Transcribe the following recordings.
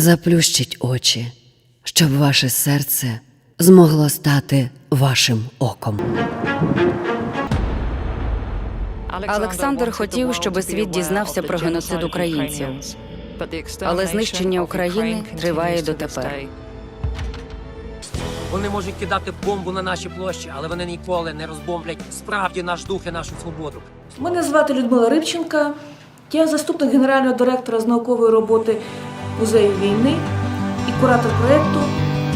Заплющіть очі, щоб ваше серце змогло стати вашим оком. Олександр хотів, щоб світ дізнався про геноцид українців. Але знищення України триває дотепер. Вони можуть кидати бомбу на наші площі, але вони ніколи не розбомблять справді наш дух і нашу свободу. Мене звати Людмила Рибченка. Я заступник генерального директора з наукової роботи музею війни і куратор проєкту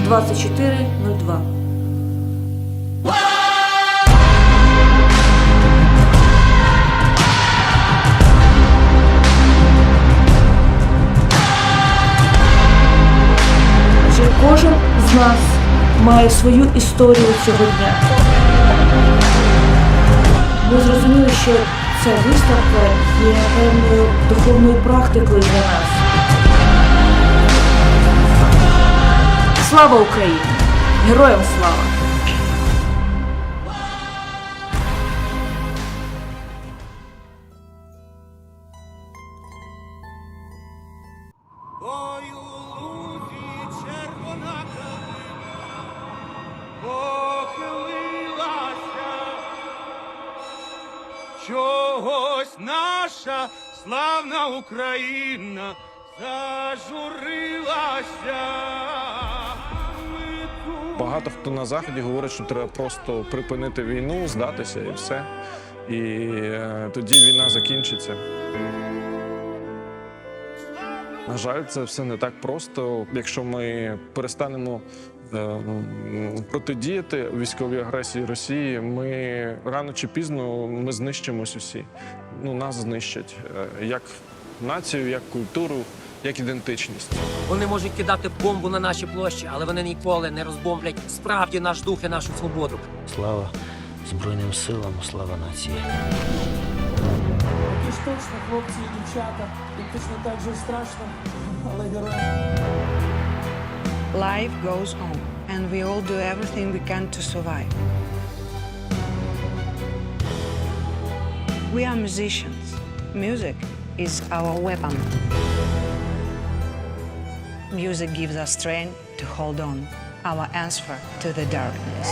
2402. Адже кожен з нас має свою історію цього дня. Ми зрозуміли, що ця виставка є певною духовною практикою для нас. Слава Україні! Героям слава! Червона калина похилилася, чогось наша славна Україна зажурилася. Багато хто на заході говорить, що треба просто припинити війну, здатися і все. І е, тоді війна закінчиться. На жаль, це все не так просто. Якщо ми перестанемо е, протидіяти військовій агресії Росії, ми рано чи пізно ми знищимось усі. Ну, нас знищать е, як націю, як культуру, як ідентичність. Вони можуть кидати бомбу на наші площі, але вони ніколи не розбомблять справді наш дух і нашу свободу. Слава Збройним силам, слава нації. Такі ж точно хлопці і дівчата, і точно так же страшно, але герої. Life goes on, and we all do everything we can to survive. We are musicians. Music is our weapon. Music gives us strength to hold on, our answer to the darkness.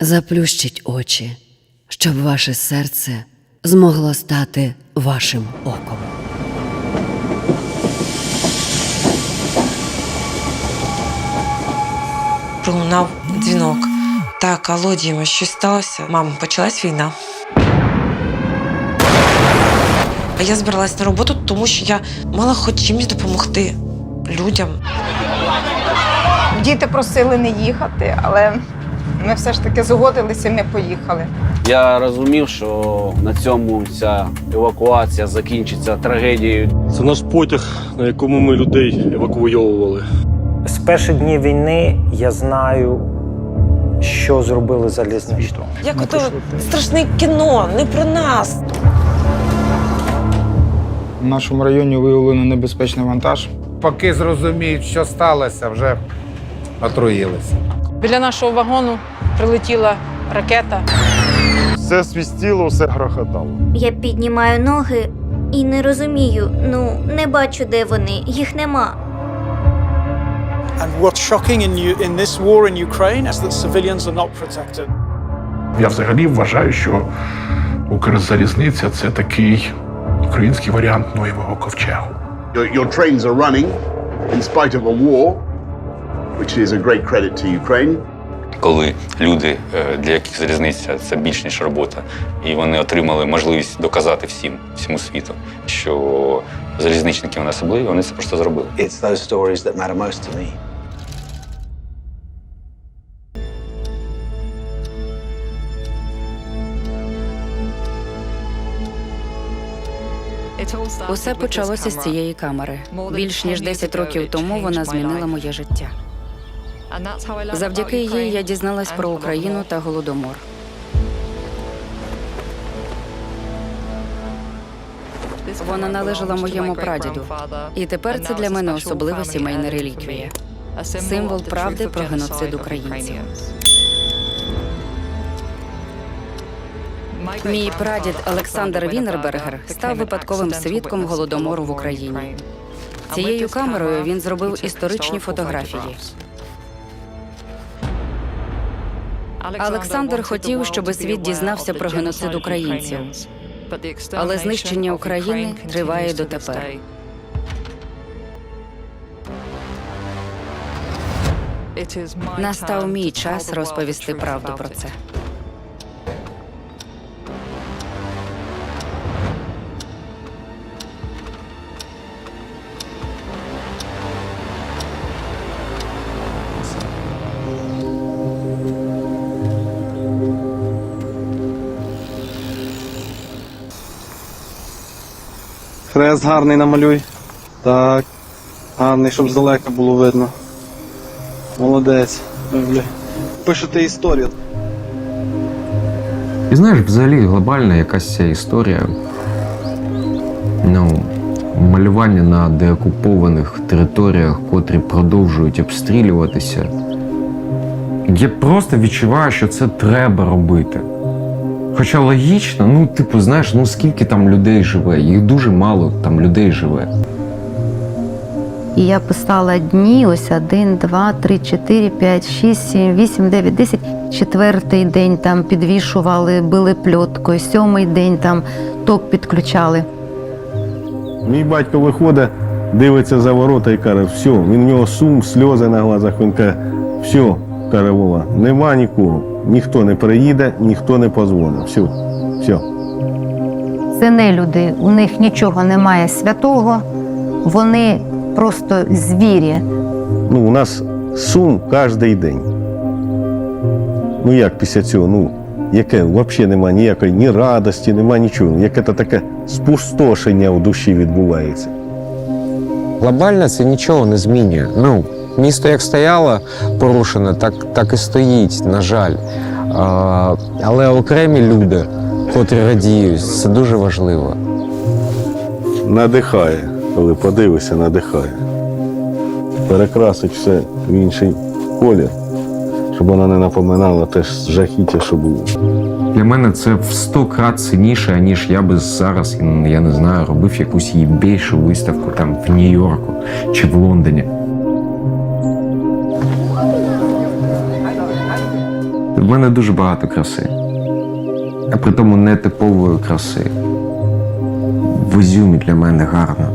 Заплющіть очі, щоб ваше серце змогло стати вашим оком. Пролунав дзвінок. Так, алло, Діма, щось сталося? Мам, почалась війна. А я збиралась на роботу, тому що я мала хоч чимось допомогти людям. Діти просили не їхати, але ми все ж таки згодилися і ми поїхали. Я розумів, що на цьому ця евакуація закінчиться трагедією. Це наш потяг, на якому ми людей евакуйовували. З перших днів війни я знаю, що зробили залізничство. Як ото страшне кіно, не про нас. В нашому районі виявлено небезпечний вантаж. Поки зрозуміють, що сталося, вже отруїлися. Біля нашого вагону прилетіла ракета. Все свістіло, все грохотало. Я піднімаю ноги і не розумію. Ну, не бачу, де вони. Їх нема. And what's shocking in, you, in this war in Ukraine is that civilians are not protected. Я взагалі вважаю, що Укрзалізниця це такий український варіант Ноєвого ковчегу. Your, your trains are running in spite of a war, which is a great credit to Ukraine. Коли люди, е, для яких залізниця це більш ніж робота, і вони отримали можливість доказати всім, всьому світу, що залізничники вони особливі, вони це просто зробили. It's those stories that matter most to me. Усе почалося з цієї камери. Більш ніж 10 років тому вона змінила моє життя. Завдяки їй я дізналась про Україну та голодомор. Вона належала моєму прадіду, і тепер це для мене особлива сімейна реліквія. символ правди про геноцид українців. Мій прадід Олександр Вінербергер став випадковим свідком голодомору в Україні. Цією камерою він зробив історичні фотографії. Олександр хотів, щоб світ дізнався про геноцид українців, але знищення України триває дотепер. Настав мій час розповісти правду про це. Хрест гарний намалюй. Так. Гарний, щоб здалека було видно. Молодець. Пишете історію. І знаєш, взагалі глобальна якась ця історія. Ну, малювання на деокупованих територіях, котрі продовжують обстрілюватися. Я просто відчуваю, що це треба робити. Хоча логічно, ну, типу, знаєш, ну скільки там людей живе, їх дуже мало там людей живе. І я писала дні, ось один, два, три, чотири, п'ять, шість, сім, вісім, дев'ять, десять. Четвертий день там підвішували, били пльоткою, сьомий день там ток підключали. Мій батько виходить, дивиться за ворота і каже, все, він в нього сум, сльози на глазах. Він каже, все, каже Вова, нема нікого. Ніхто не приїде, ніхто не позвонить. Все, все. Це не люди, у них нічого немає святого, вони просто звірі. Ну, у нас сум кожен день. Ну як після цього? Ну, яке взагалі немає ніякої ні радості, немає нічого. Яке то таке спустошення в душі відбувається. Глобально це нічого не змінює. Ну, місто як стояло порушене, так, так і стоїть, на жаль. А, але окремі люди, котрі радіють, це дуже важливо. Надихає, коли подивишся, надихає. Перекрасить все в інший колір, щоб вона не напоминала те ж жахіття, що було. Для мене це в сто крат цінніше, ніж я би зараз, я не знаю, робив якусь її більшу виставку там в Нью-Йорку чи в Лондоні. В мене дуже багато краси. А при тому не типової краси. В Ізюмі для мене гарно.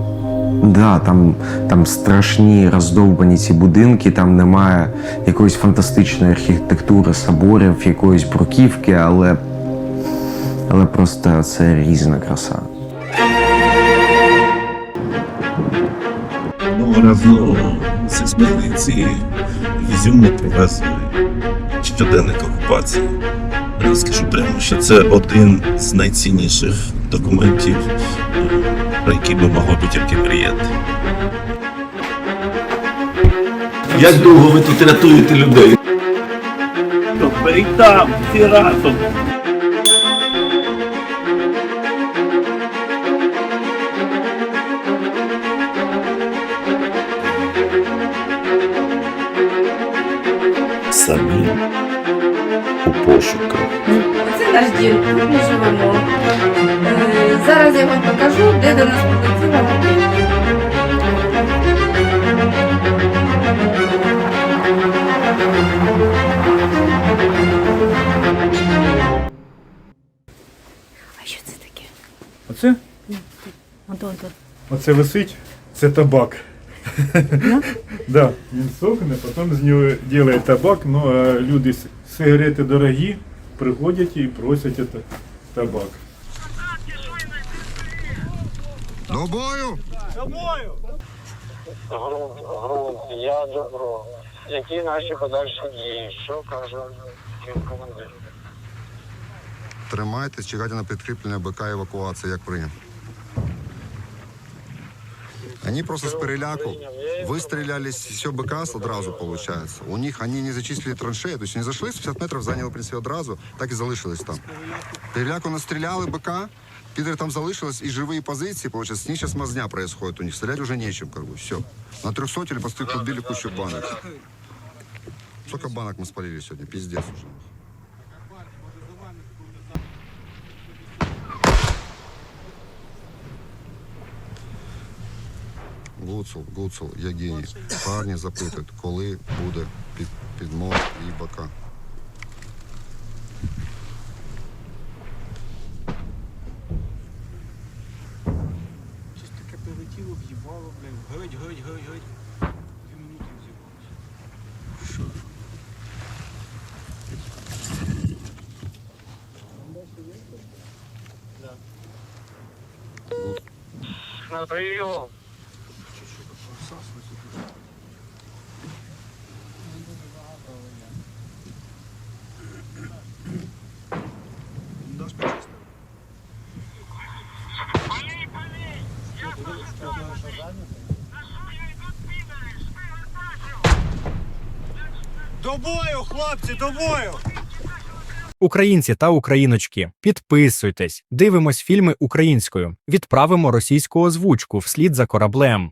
Да, там, там страшні роздовбані ці будинки, там немає якоїсь фантастичної архітектури, соборів, якоїсь бруківки, але, але просто це різна краса. Ну, разом з експедиції в привезли щоденник окупації. Я скажу прямо, що це один з найцінніших документів, про які би могло би тільки мріяти. Як довго ви тут рятуєте людей? Беріть там, всі разом. Самі у пошуках. Це наш дім, тут ми живемо. Е, Зараз я вам покажу, де до нас прилетіла ракета. А що це таке? Оце? Антон, Оце висить, це табак. Да, він сохне, потім з нього роблять табак, ну а люди с- сигарети дорогі приходять і просять це табак. До бою! Я добро. Які наші подальші дії? Що каже командир? Тримайтесь, чекайте на підкріплення БК евакуації, як прийнято. Они просто с переляку выстреляли с все БК одразу, получается. У них они не зачислили траншеї, то есть не зайшли з 50 метрів, зайняли, в принципі, одразу, так і залишились там. Переляку настріляли БК, Пидоры там залишились и живые позиции, получается, с них сейчас мазня происходит, у них стрелять уже нечем, как бы, все. На 300 или просто подбили кучу банок. Сколько банок мы спалили сегодня, пиздец уже. Гуцул, Гуцул, я геній. Парні запитують, коли буде під, підмог і бока. Щось таке прилетіло, в'їбало, блядь, горить, горить, горить, горить. Дві минути взірвалося. Що? На прийом. Бою, хлопці, до бою! Українці та україночки, підписуйтесь, дивимось фільми українською, відправимо російську озвучку вслід за кораблем.